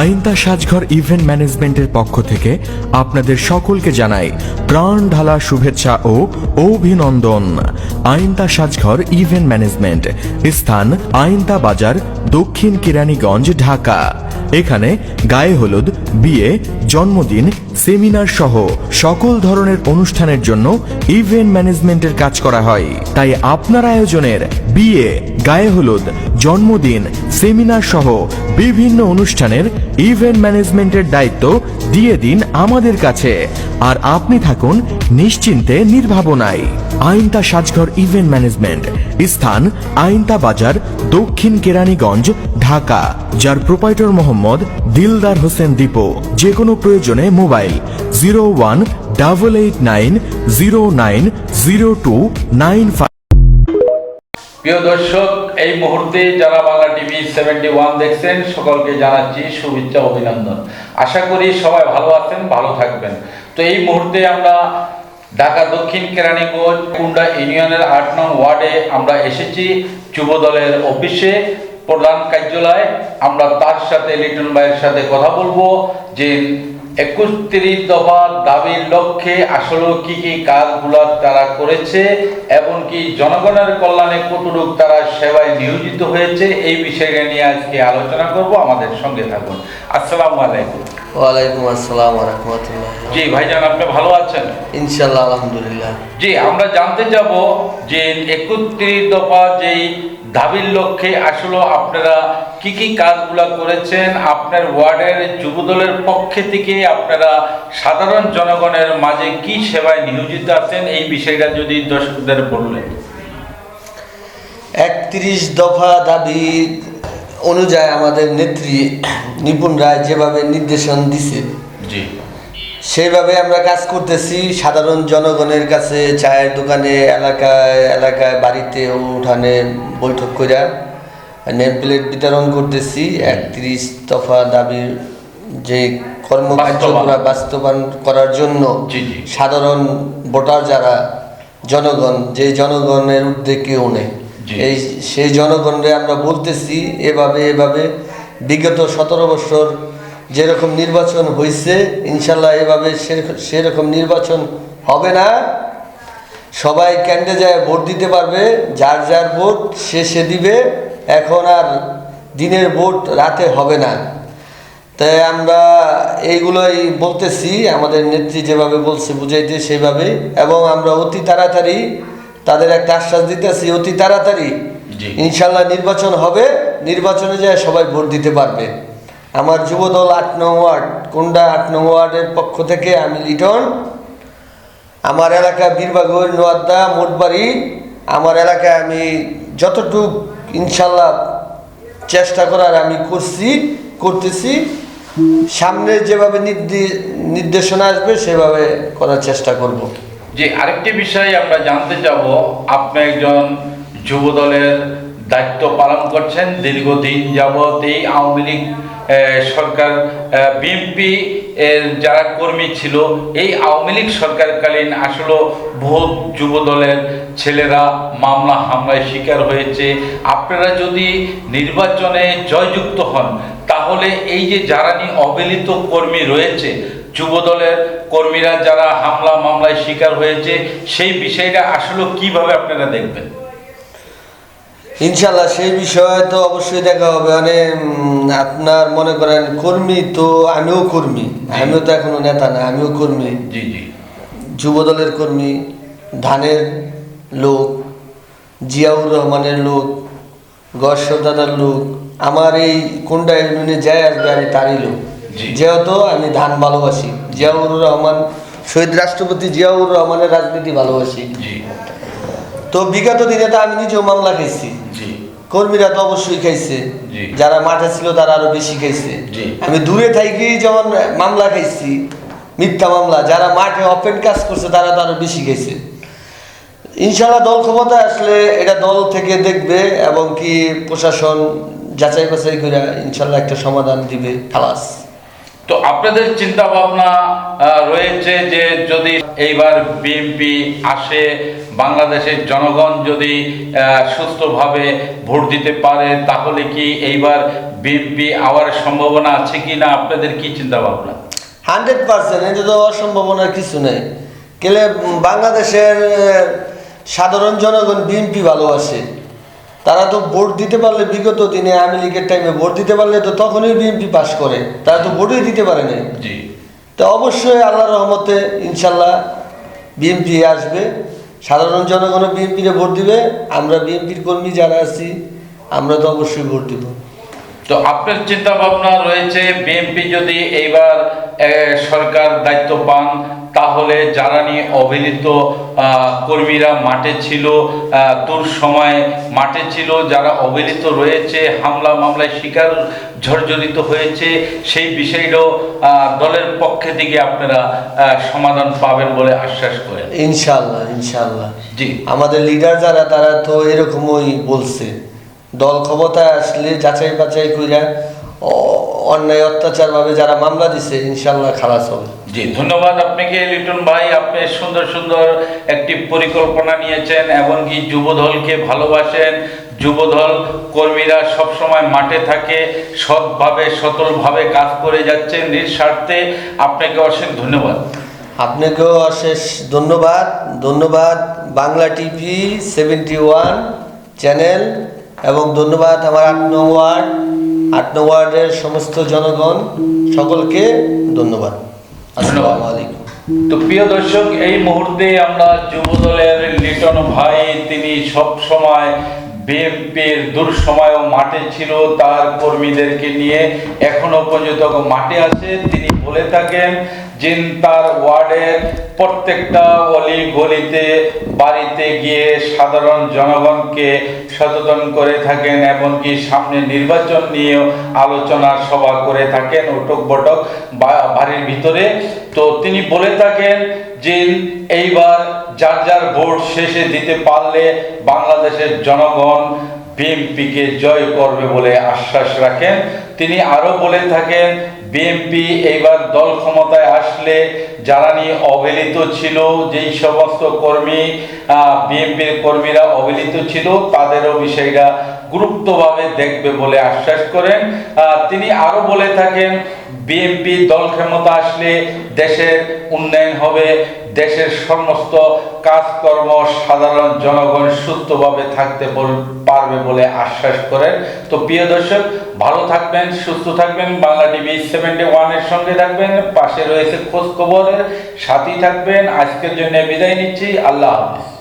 আইনতা সাজঘর event ম্যানেজমেন্টের পক্ষ থেকে আপনাদের সকলকে জানাই প্রাণ ঢালা শুভেচ্ছা ও অভিনন্দন। আইনতা সাজঘর ইভেন্ট ম্যানেজমেন্ট, স্থান আইনতা বাজার দক্ষিণ কেরানীগঞ্জ, ঢাকা। এখানে গায়ে হলুদ বিয়ে, জন্মদিন, সেমিনার সহ সকল ধরনের অনুষ্ঠানের জন্য ইভেন্ট ম্যানেজমেন্টের কাজ করা হয়। তাই আপনার আয়োজনের বিয়ে, গায়ে হলুদ, জন্মদিন, সেমিনার সহ বিভিন্ন অনুষ্ঠানের ইভেন্ট ম্যানেজমেন্টের দায়িত্ব দিয়ে দিন আমাদের কাছে। আর আপনি থাকুন নিশ্চিন্তে নির্ভাবনায়। আইনতা সাজঘর ইভেন্ট ম্যানেজমেন্ট, স্থান আইনতা বাজার, দক্ষিণ কেরানীগঞ্জ, ঢাকা। যার প্রোপাইটর মোহাম্মদ দিলদার হোসেন দীপু। যে কোনো প্রয়োজনে mobile zero one double eight nine zero nine zero two nine five. প্রিয় দর্শক, এই মুহূর্তে যারা বাংলা টিভি সেভেন্টি ওয়ান দেখছেন। সকলকে জানাচ্ছি শুভেচ্ছা, অভিনন্দন। আশা করি সবাই ভালো আছেন, ভালো থাকবেন। তো এই মুহূর্তে আমরা ঢাকা, দক্ষিণ কেরানীগঞ্জ, কুন্ডা ইউনিয়নের আট নং ওয়ার্ডে আমরা এসেছি যুব দলের অফিসে। প্রধান কার্যালয় আমরা তার সাথে লিটন ভাইয়ের সাথে কথা বলব যে একত্রিশ দফা দাবির লক্ষ্যে আসলে কি কি কাজগুলো তারা করেছে এবং কি জনগণের কল্যাণে কতটুক তারা সেবায় নিয়োজিত হয়েছে এই বিষয়টা নিয়ে আজকে আলোচনা করব। আমাদের সঙ্গে থাকুন। আসসালামু আলাইকুম। ওয়ালাইকুম আসসালাম রহমতুল্লাহ। জি ভাইজান আপনি ভালো আছেন? ইনশাল্লাহ আলহামদুলিল্লাহ। জি আমরা জানতে যাব যে একত্রিশ দফা যেই দাবির লক্ষ্যে আসলে আপনারা কি কি কাজগুলো করেছেন? আপনার ওয়ার্ডের যুবদলের পক্ষে থেকে আপনারা সাধারণ জনগণের মাঝে কি সেবায় নিয়োজিত আছেন? এই বিষয়টা যদি দর্শকদের বললেন। একত্রিশ দফা দাবি অনুযায়ী আমাদের নেত্রী নিপুণ রায় যেভাবে নির্দেশন দিছে জি। সেইভাবে আমরা কাজ করতেছি। সাধারণ জনগণের কাছে চায়ের দোকানে এলাকায় এলাকায় বাড়িতে উঠানে বৈঠক করে নেম প্লেট বিতরণ করতেছি। একত্রিশ দফা দাবির যে কর্মকার্যগুলো বাস্তবায়ন। করার জন্য। সাধারণ ভোটার যারা জনগণ যে জনগণের উদ্যোগ কেউ নেই। এই সেই জনগণরে আমরা বলতেছি এভাবে এভাবে বিগত সতেরো বছর যেরকম নির্বাচন হয়েছে ইনশাল্লাহ এভাবে সেরকম নির্বাচন হবে না। সবাই ক্যান্ডে যায় ভোট দিতে পারবে যার যার ভোট সে সে দিবে। এখন আর দিনের ভোট রাতে হবে না। তাই আমরা এইগুলোই বলতেছি আমাদের নেত্রী যেভাবে বলছে বুঝাইতে সেভাবে এবং আমরা অতি তাড়াতাড়ি তাদের একটা আশ্বাস দিতেছি অতি তাড়াতাড়ি ইনশাল্লাহ নির্বাচন হবে। নির্বাচনে যায় সবাই ভোট দিতে পারবে। আমার যুবদল আট নং ওয়ার্ড। কুন্ডা আট নং ওয়ার্ডের পক্ষ থেকে আমি লিটন। আমার এলাকা বীরবাগর নোয়াদ্দা, মোটবাড়ি। আমার এলাকায় আমি যতটুক ইনশাল্লাহ চেষ্টা করার আমি করছি, করতেছি, সামনে যেভাবে নির্দে- নির্দেশনা আসবে, সেভাবে করার চেষ্টা করব। যে আরেকটি বিষয় আমরা জানতে যাব আপনি একজন যুব দলের দায়িত্ব পালন করছেন। দীর্ঘদিন যাবৎ এই আওয়ামী লীগ সরকার বিএনপি এর যারা কর্মী ছিল, এই আওয়ামী লীগ সরকারকালীন আসলে বহু যুব দলের ছেলেরা মামলা হামলায় শিকার হয়েছে। আপনারা যদি নির্বাচনে জয়যুক্ত হন, তাহলে এই যে যারা নি অবহেলিত কর্মী রয়েছে যুব দলের কর্মীরা যারা হামলা মামলায় শিকার হয়েছে, সেই বিষয়টা আসলে কীভাবে আপনারা দেখবেন? ইনশাল্লাহ সেই বিষয়ে তো অবশ্যই দেখা হবে। মানে আপনার মনে করেন কর্মী তো আমিও কর্মী। আমিও তো এখনও নেতা না আমিও কর্মী। জি জি। যুবদলের কর্মী ধানের লোক জিয়াউর রহমানের লোক গর্ষদাদার লোক আমার এই কোনটা ইউনিয়নে যায় আসবে আমি তারই লোক। যেহেতু আমি ধান ভালোবাসি। জিয়াউর রহমান শহীদ রাষ্ট্রপতি জিয়াউর রহমানের রাজনীতি ভালোবাসি। জি। তো বিগত দিনে তো আমি নিজেও মামলা খাইছি। কর্মীরা তো অবশ্যই খাইছে। যারা মাঠে ছিল তারা আরও বেশি খাইছে। আমি দূরে থাকি যখন মামলা খাইছি মিথ্যা মামলা যারা মাঠে অপেন কাজ করছে তারা তো আরও বেশি খাইছে। ইনশাল্লাহ দল ক্ষমতা আসলে এটা দল থেকে দেখবে এবং কি প্রশাসন যাচাই বাছাই করে ইনশাল্লাহ একটা সমাধান দিবে খালাস। তো আপনাদের চিন্তা ভাবনা রয়েছে যে যদি এইবার বিএনপি আসে, বাংলাদেশের জনগণ যদি সুস্থভাবে ভোট দিতে পারে, তাহলে কি এইবার বিএনপি আওয়ার সম্ভাবনা আছে কি না আপনাদের কি চিন্তা ভাবনা হান্ড্রেড পার্সেন্ট, এটা তো অসম্ভাবনার কিছু নেই। কেলে বাংলাদেশের সাধারণ জনগণ বিএনপি ভালোবাসে। তারা তো ভোট দিতে পারলে বিগত দিনে আওয়ামী লীগের টাইমে ভোট দিতে পারলে তো তখনই বিএনপি পাশ করে। তারা তো ভোটই দিতে পারে না জি। তো অবশ্যই আল্লাহর রহমতে ইনশাল্লাহ বিএনপি আসবে। সাধারণ জনগণও বিএনপিরে ভোট দিবে। আমরা বিএনপির কর্মী যারা আছি আমরা তো অবশ্যই ভোট দিব। তো আপনার চিন্তা ভাবনা রয়েছে বিএনপি যদি এইবার সরকার দায়িত্ব পান তাহলে যারা নিয়ে অবহেলিত আহ, কর্মীরা মাঠে ছিল তোর সময় মাঠে ছিল যারা অবহেলিত রয়েছে হামলা মামলায় শিকার ঝরঝরিত হয়েছে সেই বিষয়টাও দলের পক্ষে থেকে আপনারা সমাধান পাবেন বলে আশ্বাস করেন। ইনশাল্লাহ ইনশাল্লাহ জি। আমাদের লিডার যারা তারা তো এরকমই বলছে। দল ক্ষমতায় আসলে যাচাই বাছাই কইরা অন্যায় অত্যাচারভাবে যারা মামলা দিছে ইনশাল্লাহ খালাস হবে। জি, ধন্যবাদ আপনাকে, লিটন ভাই। আপনি সুন্দর সুন্দর একটি পরিকল্পনা নিয়েছেন এমনকি যুবদলকে ভালোবাসেন। যুবদল কর্মীরা সবসময় মাঠে থাকে, সৎভাবে, সতলভাবে কাজ করে যাচ্ছেন নিঃস্বার্থে। আপনাকে অশেষ ধন্যবাদ। আপনাকেও অশেষ ধন্যবাদ। ধন্যবাদ Bangla TV seventy one channel এবং ধন্যবাদ আমার আট নং ওয়ার্ড। আট নং ওয়ার্ডের সমস্ত জনগণ সকলকে ধন্যবাদ। তো প্রিয় দর্শক এই মুহূর্তে আমরা যুবদলের লিটন ভাই তিনি সব সময় বিএনপির দুঃসময় মাঠে ছিল তার কর্মীদেরকে নিয়ে। এখনও পর্যন্ত মাঠে আছে। তিনি বলে থাকেন যে তার ওয়ার্ডের প্রত্যেকটা অলি গলিতে, বাড়িতে গিয়ে সাধারণ জনগণকে সচেতন করে থাকেন এমনকি সামনে নির্বাচন নিয়েও আলোচনা সভা করে থাকেন ওটক বটক বাড়ির ভিতরে। তো তিনি বলে থাকেন যে এইবার যার যার ভোট শেষে দিতে পারলে বাংলাদেশের জনগণ বিএনপিকে জয় করবে বলে আশ্বাস রাখেন। তিনি আরও বলে থাকেন, বিএনপি এইবার দল ক্ষমতায় আসলে যারা নিয়ে অবহেলিত ছিল, যেই সমস্ত কর্মী বিএনপির কর্মীরা অবহেলিত ছিল তাদেরও বিষয়টা গুরুত্বভাবে দেখবে বলে আশ্বাস করেন। তিনি আরও বলে থাকেন বিএনপি দল ক্ষমতা আসলে দেশের উন্নয়ন হবে, দেশের সমস্ত কাজকর্ম সাধারণ জনগণ সুস্থভাবে থাকতে পারবে বলে আশ্বাস করেন। তো প্রিয় দর্শক, ভালো থাকবেন, সুস্থ থাকবেন, বাংলা টিভি সেভেন্টি ওয়ানের সঙ্গে থাকবেন, পাশে রয়েছে খোঁজ খবরের সাথেই থাকবেন। আজকের জন্য বিদায় নিচ্ছি, আল্লাহ হাফিজ।